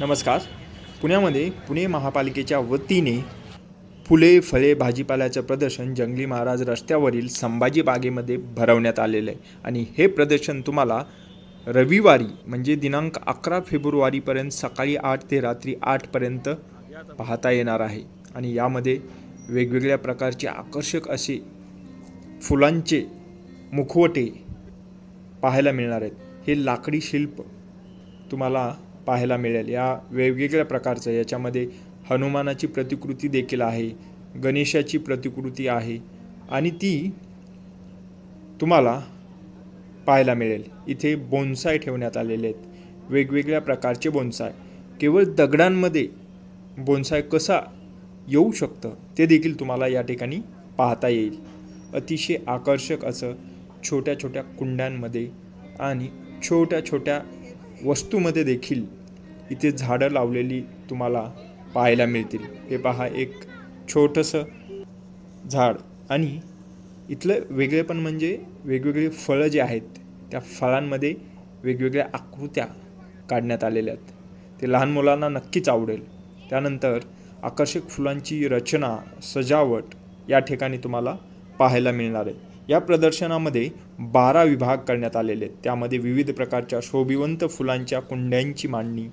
नमस्कार. पुण्यामध्ये पुणे महापालिकेच्या वतीने फुले फळे भाजीपाल्याचं प्रदर्शन जंगली महाराज रस्त्यावरील संभाजी बागेमध्ये भरवण्यात आलेलं आहे. आणि हे प्रदर्शन तुम्हाला रविवारी म्हणजे दिनांक अकरा फेब्रुवारीपर्यंत सकाळी आठ ते रात्री आठपर्यंत पाहता येणार आहे. आणि यामध्ये वेगवेगळ्या प्रकारचे आकर्षक असे फुलांचे मुखवटे पाहायला मिळणार आहेत. हे लाकडी शिल्प तुम्हाला पाहायला मिळेल. या वेगवेगळ्या प्रकारचं याच्यामध्ये हनुमानाची प्रतिकृती देखील आहे गणेशाची प्रतिकृती आहे आणि ती तुम्हाला पाहायला मिळेल. इथे बोन्साय ठेवण्यात आलेले आहेत. वेगवेगळ्या प्रकारचे बोन्साय. केवळ दगडांमध्ये बोन्साय कसा येऊ शकतं ते देखील तुम्हाला या ठिकाणी पाहता येईल. अतिशय आकर्षक असं छोट्या छोट्या कुंड्यांमध्ये आणि छोट्या छोट्या वस्तूमध्ये देखील इथे झाडं लावलेली तुम्हाला पाहायला मिळतील. हे पहा एक छोटंसं झाड. आणि इथलं वेगळेपण म्हणजे वेगवेगळे फळं जे आहेत त्या फळांमध्ये वेगवेगळ्या आकृत्या काढण्यात आलेल्या आहेत. ते लहान मुलांना नक्कीच आवडेल. त्यानंतर आकर्षक फुलांची रचना सजावट या ठिकाणी तुम्हाला पाहायला मिळणार आहे. या प्रदर्शनामध्ये बारा विभाग करण्यात आलेले आहेत. त्यामध्ये विविध प्रकारच्या शोभिवंत फुलांच्या कुंड्यांची मांडणी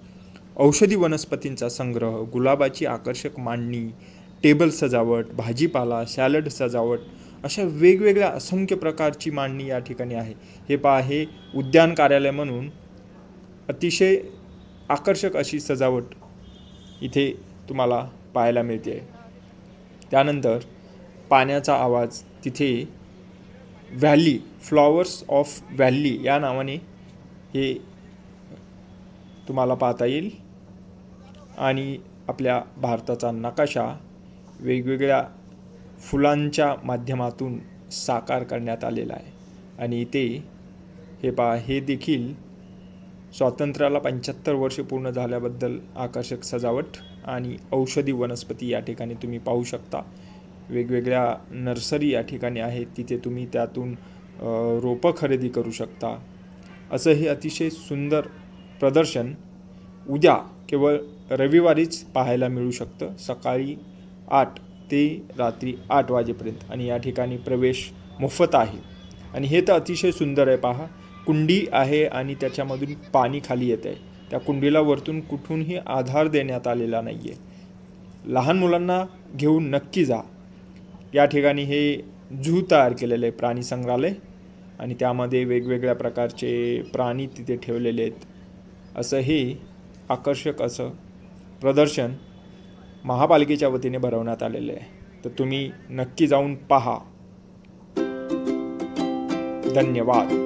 औषधी वनस्पतींचा संग्रह गुलाबाची आकर्षक मांडणी टेबल सजावट भाजीपाला सॅलड सजावट अशा वेगवेगळ्या असंख्य प्रकारची मांडणी या ठिकाणी आहे. हे पहा हे उद्यान कार्यालय म्हणून अतिशय आकर्षक अशी सजावट इथे तुम्हाला पाहायला मिळते. त्यानंतर पाण्याचा आवाज तिथे व्हॅली फ्लॉवर्स ऑफ व्हॅली या नावाने हे तुम्हाला पाहता येईल. आणि आपल्या भारताचा नकाशा वेगवेगळ्या फुलांच्या माध्यमातून साकार करण्यात आलेला आहे. आणि ते हे पा हे देखील स्वातंत्र्याला पंच्याहत्तर वर्ष पूर्ण झाल्याबद्दल आकर्षक सजावट आणि औषधी वनस्पती या ठिकाणी तुम्ही पाहू शकता. वेगवेगळ्या नर्सरी या ठिकाणी आहेत तिथे तुम्ही त्यातून रोपं खरेदी करू शकता. असं हे अतिशय सुंदर प्रदर्शन उद्या केवळ रविवारीच पाहायला मिळू शकतं. सकाळी आठ ते रात्री आठ वाजेपर्यंत आणि या ठिकाणी प्रवेश मोफत आहे. आणि हे तर अतिशय सुंदर आहे पहा. कुंडी आहे आणि त्याच्यामधून पाणी खाली येत आहे. त्या कुंडीला वरतून कुठूनही आधार देण्यात आलेला नाही आहे लहान मुलांना घेऊन नक्की जा. या ठिकाणी हे झू तयार केलेलं आहे प्राणी संग्रहालय. आणि त्यामध्ये वेगवेगळ्या प्रकारचे प्राणी तिथे ठेवलेले आहेत. असं हे आकर्षक असं प्रदर्शन महापालिकेच्या वतीने भरवण्यात आलेलं आहे. तर तुम्ही नक्की जाऊन पहा. धन्यवाद.